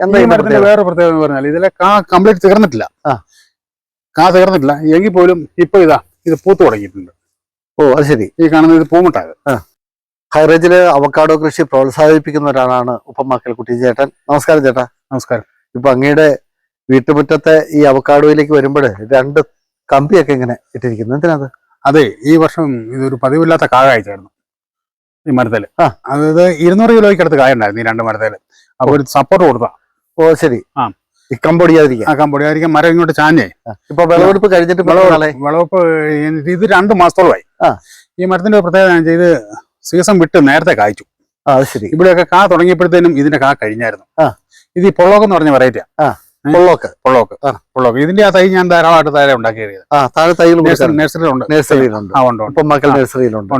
എന്താ ഈ മരത്തിന്റെ? വേറെ പ്രത്യേകത എന്ന് പറഞ്ഞാൽ ഇതിലെ കാ കംപ്ലീറ്റ് തീർന്നിട്ടില്ല. കാ തീർന്നിട്ടില്ല. എങ്കിൽ പോലും ഇപ്പൊ ഇതാ ഇത് പൂത്ത് തുടങ്ങിയിട്ടുണ്ട്. ഓ അത് ശരി. ഈ കാണുന്നത് ഇത് പൂമുട്ടായത്. ഹൈറേഞ്ചിൽ അവക്കാടോ കൃഷി പ്രോത്സാഹിപ്പിക്കുന്ന ഒരാളാണ് ഉപ്പമാക്കൽ കുട്ടി ചേട്ടൻ നമസ്കാരം ചേട്ടാ. നമസ്കാരം. ഇപ്പൊ അങ്ങയുടെ വീട്ടുമുറ്റത്തെ ഈ അവക്കാടോയിലേക്ക് വരുമ്പോൾ രണ്ട് കമ്പിയൊക്കെ ഇങ്ങനെ ഇട്ടിരിക്കുന്നു. എന്തിനത്? അതെ ഈ വർഷം ഇതൊരു പതിവില്ലാത്ത കായ അയച്ചായിരുന്നു ഈ മരത്തിൽ. ആ. അതായത് ഇരുന്നൂറ് കിലോയ്ക്ക് അടുത്ത് കായ ഉണ്ടായിരുന്നു ഈ രണ്ട് മരത്തിൽ. അപ്പൊ ഒരു സപ്പോർട്ട് കൊടുത്താ. ഓ ശരി. ആ. കമ്പൊടിയാതിരിക്കാം കമ്പൊടിയായിരിക്കും മരം ഇങ്ങോട്ട് ചാഞ്ഞേ. ഇപ്പൊ വിളവെടുപ്പ് കഴിഞ്ഞിട്ട് വിളവെടുപ്പ് ഇത് രണ്ട് മാസത്തോളമായി. ഈ മരത്തിന്റെ പ്രത്യേകത ഇത് സീസൺ വിട്ട് നേരത്തെ കായ്ച്ചു. ശരി. ഇവിടെയൊക്കെ കാ തുടങ്ങിയപ്പോഴത്തേനും ഇതിന്റെ കാ കഴിഞ്ഞായിരുന്നു. ആ. ഇത് ഈ പൊള്ളോക്ക് എന്ന് പറഞ്ഞ വെറൈറ്റിയാ പൊള്ളോക്ക്. പൊള്ളോക്ക്. ആ. പൊള്ളോക്ക്. ഇതിന്റെ ആ തൈ ഞാൻ ധാരാളമായിട്ട് താഴെ ഉണ്ടാക്കിയത് താഴെ നഴ്സറിയിലുണ്ട് നഴ്സറിയിലുണ്ട് ആ ഉണ്ട് ഉണ്ട്. നഴ്സറിയിലുണ്ട്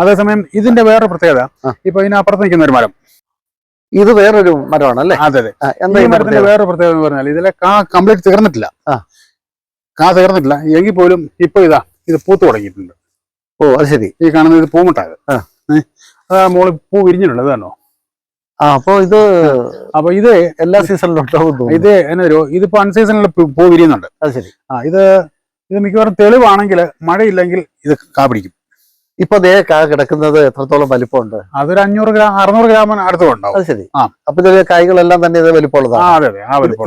അതേസമയം ഇതിന്റെ വേറെ പ്രത്യേകത. ഇപ്പൊ ഇതിനപ്പുറത്ത് നിൽക്കുന്ന ഒരു മരം. ഇത് വേറൊരു മരമാണ് അല്ലേ അതെ. അതെ എന്താ ഈ ഇതിന്റെ മരത്തിന്റെ വേറെ പ്രത്യേകത എന്ന് പറഞ്ഞാൽ ഇതിലെ കാ കംപ്ലീറ്റ് തീർന്നിട്ടില്ല. കാ തീർന്നിട്ടില്ല. എങ്കിൽ പോലും ഇപ്പൊ ഇതാ ഇത് പൂത്ത് തുടങ്ങിയിട്ടുണ്ട്. ഓ അത് ശരി. ഈ കാണുന്നത് ഇത് പൂമുട്ടായത് അതാ മോൾ പൂ വിരിഞ്ഞിട്ടുണ്ട് അതാണോ ആ അപ്പൊ ഇത് അപ്പൊ ഇത് എല്ലാ സീസണിലും ഉണ്ടാവും. ഇത് എന്നൊരു ഇതിപ്പോ അൺസീസണിൽ പൂ വിരിയുന്നുണ്ട്. അത് ശരി. ആ ഇത് ഇത് മിക്കവാറും തെളിവാണെങ്കിൽ മഴയില്ലെങ്കിൽ ഇത് കാ പിടിക്കും. ഇപ്പൊ ദേ കാ കിടക്കുന്നത് എത്രത്തോളം വലിപ്പമുണ്ട്? അതൊരു അഞ്ഞൂറ് ഗ്രാം അറുന്നൂറ് ഗ്രാമിന് അടുത്തുണ്ടാവും അത് ശരി. ആ. അപ്പൊ ഇതിലെ കായ്കളെല്ലാം തന്നെ ഇത് വലിപ്പമുള്ളതാണ്.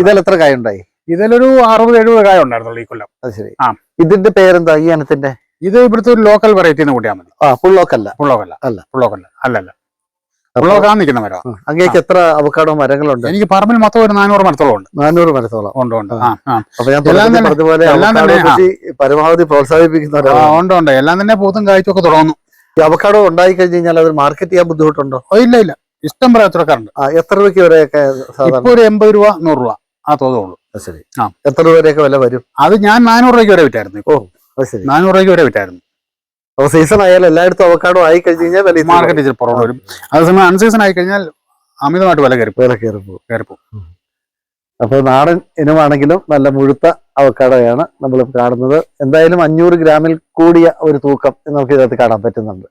ഇതിൽ എത്ര കായ ഉണ്ടായി ഇതിലൊരു അറുപത് എഴുപത് കായ ഉണ്ടായിരുന്നുള്ളൂ ഈ കൊല്ലം. അത് ശരി. ആ. ഇതിന്റെ പേരെന്താ ഈ അനത്തിന്റെ ഇത് ഇവിടുത്തെ ഒരു ലോക്കൽ വെറൈറ്റി എന്ന് കൂട്ടിയാൽ മതി. ആ ഫുൾ പുള്ളോക്കല്ല അല്ല. ഫുൾ പുള്ളോക്കല്ല അല്ലല്ല പുള്ളോക്കാൻ നിൽക്കുന്ന മരം അങ്ങേക്ക് എത്ര അവക്കാടോ മരങ്ങളുണ്ട്? എനിക്ക് പറമ്പിൽ മൊത്തം ഒരു നാനൂറ് മരത്തോളം ഉണ്ട് നാനൂറ് മരത്തോളം. ഉണ്ട് ഉണ്ട്. അപ്പൊ ഞാൻ പറഞ്ഞതുപോലെ പരമാവധി പ്രോത്സാഹിപ്പിക്കുന്ന ഉണ്ട് ഉണ്ട്. എല്ലാം തന്നെ പൂത്തും കായ്ച്ചും ഒക്കെ തുടങ്ങുന്നു. ഈ അവക്കാടോ ഉണ്ടായി കഴിഞ്ഞ് കഴിഞ്ഞാൽ അത് മാർക്കറ്റ് ചെയ്യാൻ ബുദ്ധിമുട്ടുണ്ടോ? ഓ, ഇല്ല ഇല്ല. ഇഷ്ടം പോലെ കച്ചവടക്കാരുണ്ട് എത്ര രൂപയ്ക്ക് വരെയൊക്കെ ഇപ്പൊ ഒരു എൺപത് രൂപ നൂറ് രൂപ ആ തോതുള്ളൂ അത് ശരി. ആ. എത്ര രൂപ വരെയൊക്കെ വില വരും? അത് ഞാൻ നാനൂറ് രൂപയ്ക്ക് വരെ വിറ്റായിരുന്നു ഓ ശരി. നാനൂറ് രൂപയ്ക്ക് വരെ വിറ്റായിരുന്നു. അപ്പൊ സീസൺ ആയാലും എല്ലായിടത്തും അവക്കാഡോ ആയി കഴിഞ്ഞ് കഴിഞ്ഞാൽ വില മാർക്കറ്റ് ഇച്ചിരി പുറകെ വരും. അതേസമയം അൺസീസൺ ആയി കഴിഞ്ഞാൽ അമിതമായിട്ട് വില കയറി വില കയറി പോകും കയറിപ്പോ അപ്പൊ നാടൻ ഇനമാണെങ്കിലും നല്ല മുഴുത്ത അവക്കാടോയാണ് നമ്മൾ കാണുന്നത്. എന്തായാലും അഞ്ഞൂറ് ഗ്രാമിൽ കൂടിയ ഒരു തൂക്കം നമുക്ക് ഇതിനകത്ത് കാണാൻ പറ്റുന്നുണ്ട്.